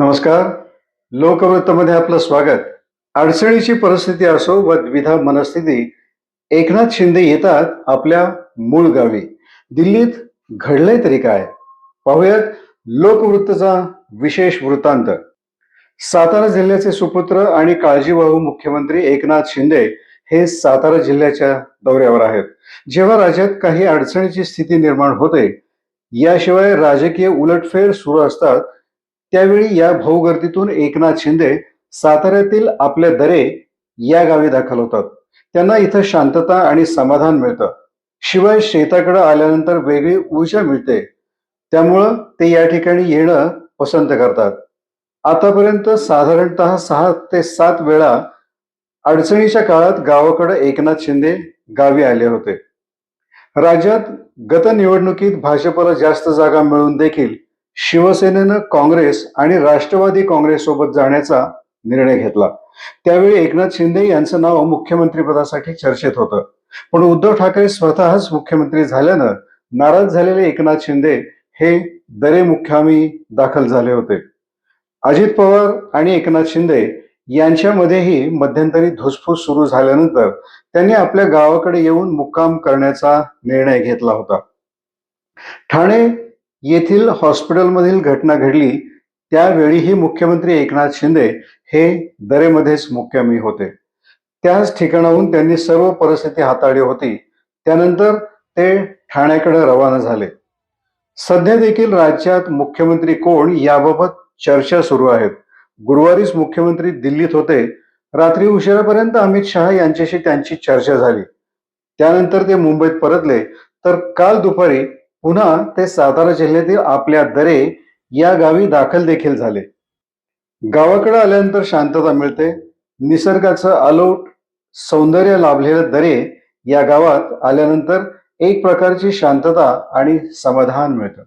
नमस्कार. लोकवृत्तमध्ये आपलं स्वागत. अडचणीची परिस्थिती असो व द्विधा मनस्थिती एकनाथ शिंदे येतात आपल्या मूळ गावी. दिल्लीत घडलंय तरी काय? पाहूयात लोकवृत्तचा विशेष वृत्तांत. सातारा जिल्ह्याचे सुपुत्र आणि काळजीवाहू मुख्यमंत्री एकनाथ शिंदे हे सातारा जिल्ह्याच्या दौऱ्यावर आहेत. जेव्हा राज्यात काही अडचणीची स्थिती निर्माण होते याशिवाय राजकीय उलटफेर सुरू असतात त्यावेळी या भाऊगर्दीतून एकनाथ शिंदे साताऱ्यातील आपल्या दरे या गावी दाखल होतात. त्यांना इथं शांतता आणि समाधान मिळतं. शिवाय शेताकडे आल्यानंतर वेगळी ऊर्जा मिळते. त्यामुळं ते या ठिकाणी येणं पसंत करतात. आतापर्यंत साधारणतः सहा ते सात वेळा अडचणीच्या काळात गावाकडे एकनाथ शिंदे गावी आले होते. राज्यात गत निवडणुकीत भाजपला जास्त जागा मिळून देखील शिवसेनेनं काँग्रेस आणि राष्ट्रवादी काँग्रेस सोबत जाण्याचा निर्णय घेतला. त्यावेळी एकनाथ शिंदे यांचं नाव मुख्यमंत्रीपदासाठी चर्चेत होतं. पण उद्धव ठाकरे स्वतःच मुख्यमंत्री झाल्यानं नाराज झालेले एकनाथ शिंदे हे दरे मुख्यामी दाखल झाले होते. अजित पवार आणि एकनाथ शिंदे यांच्यामध्येही मध्यंतरी धुसफूस सुरू झाल्यानंतर त्यांनी आपल्या गावाकडे येऊन मुक्काम करण्याचा निर्णय घेतला होता. ठाणे येथील हॉस्पिटलमधील घटना घडली त्यावेळीही मुख्यमंत्री एकनाथ शिंदे हे दरेमध्येच मुक्कामी होते. त्याच ठिकाणाहून त्यांनी सर्व परिस्थिती हाताळली होती. त्यानंतर ते ठाण्याकडे रवाना झाले. सध्या देखील राज्यात मुख्यमंत्री कोण याबाबत चर्चा सुरू आहेत. गुरुवारीच मुख्यमंत्री दिल्लीत होते. रात्री उशिरापर्यंत अमित शहा यांच्याशी त्यांची चर्चा झाली. त्यानंतर ते मुंबईत परतले. तर काल दुपारी पुन्हा ते सातारा जिल्ह्यातील आपल्या दरे या गावी दाखल देखील झाले. गावाकडे आल्यानंतर शांतता मिळते. निसर्गाचं अलोट सौंदर्य लाभलेलं दरे या गावात आल्यानंतर एक प्रकारची शांतता आणि समाधान मिळतं.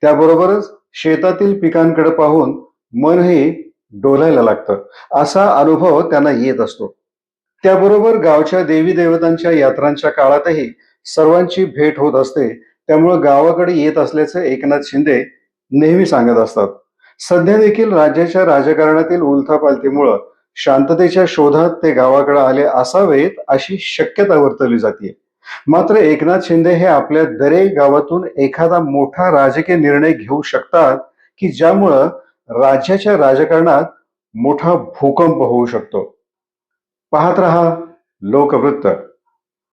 त्याबरोबरच शेतातील पिकांकडे पाहून मनही डोलायला लागतं. असा अनुभव त्यांना येत असतो. त्याबरोबर गावच्या देवी देवतांच्या यात्रांच्या काळातही सर्वांची भेट होत असते. त्यामुळे गावाकडे येत असल्याचे एकनाथ शिंदे नेहमी सांगत असतात. सध्या देखील राज्याच्या राजकारणातील उलथापालथीमुळं शांततेच्या शोधात ते गावाकडे आले असावेत अशी शक्यता वर्तवली जाते मात्र एकनाथ शिंदे हे आपल्या दरे गावातून एखादा मोठा राजकीय निर्णय घेऊ शकतात की ज्यामुळं राज्याच्या राजकारणात मोठा भूकंप होऊ शकतो. पाहत रहा लोकवृत्त.